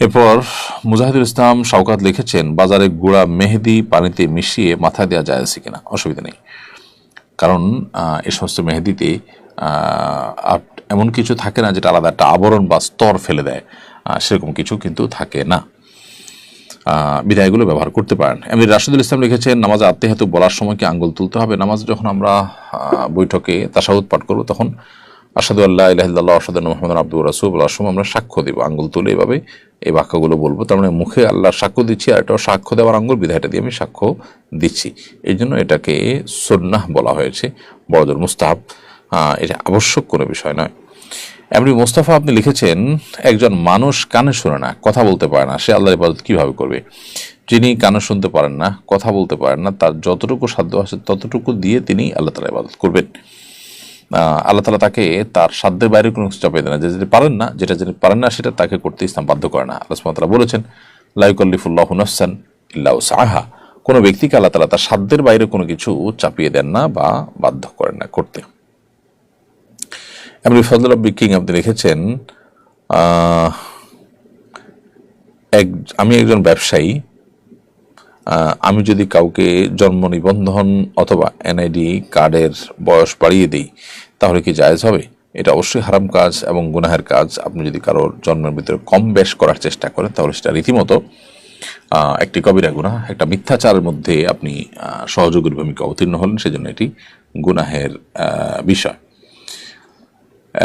এরপর মুজাহিদুল ইসলাম শওকাত লিখেছেন, বাজারে গুড়া মেহেদি পানিতে মিশিয়ে মাথায় দেওয়া যায় আছে কিনা? অসুবিধা নেই। কারণ এ সমস্ত মেহেদিতে এমন কিছু থাকে না যেটা আলাদা একটা আবরণ বা স্তর ফেলে দেয়। সেরকম কিছু কিন্তু থাকে না। বিদায়গুলো ব্যবহার করতে পারেন। এমনি রাশিদুল ইসলাম লিখেছেন, নামাজে আত্মীয়ত বলার সময় কি আঙ্গুল তুলতে হবে? নামাজ যখন আমরা বৈঠকে তাসাউদ পাঠ করব, তখন আসাদু আল্লাহ ইলাহিল্লাহ আসাদ মোহাম্মদ আব্দুর রাসুল সময় আমরা সাক্ষ্য দিব, আঙ্গুল তুলে এভাবে এই বাক্যগুলো বলব। তার মানে মুখে আল্লাহ সাক্ষ্য দিচ্ছি আর এটাও সাক্ষ্য দেওয়ার আঙ্গুল বিধায়টা দিয়ে আমি সাক্ষ্য দিচ্ছি। এই জন্য এটাকে সন্ন্যাহ বলা হয়েছে। বড়জোর মুস্তাহাব এটা আবশ্যক কোনো বিষয় নয়। এমনি মোস্তফা আপনি লিখেছেন, একজন মানুষ কানে শোনে না, কথা বলতে পারে না, সে আল্লাহ ইবাদত কীভাবে করবে? যিনি কানে শুনতে পারেন না, কথা বলতে পারেন না, তার যতটুকু সাধ্য আছে ততটুকু দিয়ে তিনি আল্লাহ তালা ইবাদত করবেন। আল্লাহ তালা তাকে তার সাধ্যের বাইরে কোনো কিছু চাপিয়ে দেন না। যে যদি পারেন না, যেটা যদি পারেন না, সেটা তাকে করতে ইসলাম বাধ্য করে না। আল্লাহ তাআলা বলেছেন লাইকল্লিফুল্লাহ নফসান ইল্লাউ সাহা কোনো ব্যক্তিকে আল্লাহ তালা তার সাধ্যের বাইরে কোনো কিছু চাপিয়ে দেন না বা বাধ্য করেন না করতে। এমনি ফজল রব্বি কিং আপনি লিখেছেন এক, আমি একজন ব্যবসায়ী আমি যদি কাউকে জন্ম নিবন্ধন অথবা এনআইডি কার্ডের বয়স বাড়িয়ে দিই, তাহলে কি জায়েজ হবে? এটা অবশ্যই হারাম কাজ এবং গুনাহের কাজ। আপনি যদি কারোর জন্মের ভিতরে কম বেশ করার চেষ্টা করেন, তাহলে সেটা রীতিমতো একটি কবিরা গুনাহ, একটা মিথ্যাচারের মধ্যে আপনি সহযোগীর ভূমিকা অবতীর্ণ হলেন। সেজন্য এটি গুনাহের বিষয়।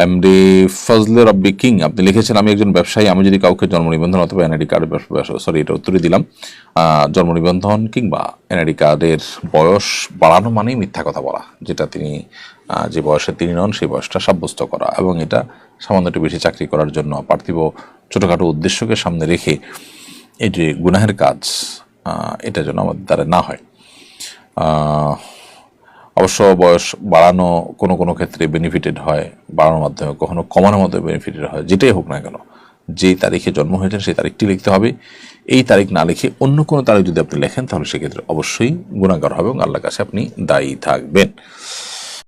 এমডি ফজলে রব্বি কিং আপনি লিখেছেন, আমি একজন ব্যবসায়ী, আমি যদি কাউকে জন্ম নিবন্ধন অথবা এনআইডি কার্ডের সরি এটা উত্তরে দিলাম। জন্ম নিবন্ধন কিংবা এনআইডি কার্ডের বয়স বাড়ানো মানেই মিথ্যা কথা বলা, যেটা তিনি যে বয়সে তিনি নন, সেই বয়সটা সাব্যস্ত করা এবং এটা সামান্য একটু বেশি চাকরি করার জন্য পার্থিব ছোটোখাটো উদ্দেশ্যকে সামনে রেখে এই যে গুনাহের কাজ এটা যেন আমাদের দ্বারা না হয়। অবশ্য বয়স বাড়ানো কোনো কোনো ক্ষেত্রে বেনিফিটেড হয়, বাড়ানোর মাধ্যমে, কখনো কমানোর মাধ্যমে বেনিফিটেড হয়, যেটাই হোক না কেন। যেই তারিখে জন্ম হয়েছেন সেই তারিখটি লিখতে হবে। এই তারিখ না লিখে অন্য কোনো তারিখ যদি আপনি লেখেন, তাহলে সেক্ষেত্রে অবশ্যই গুণাগার হবে এবং আল্লাহর কাছে আপনি দায়ী থাকবেন।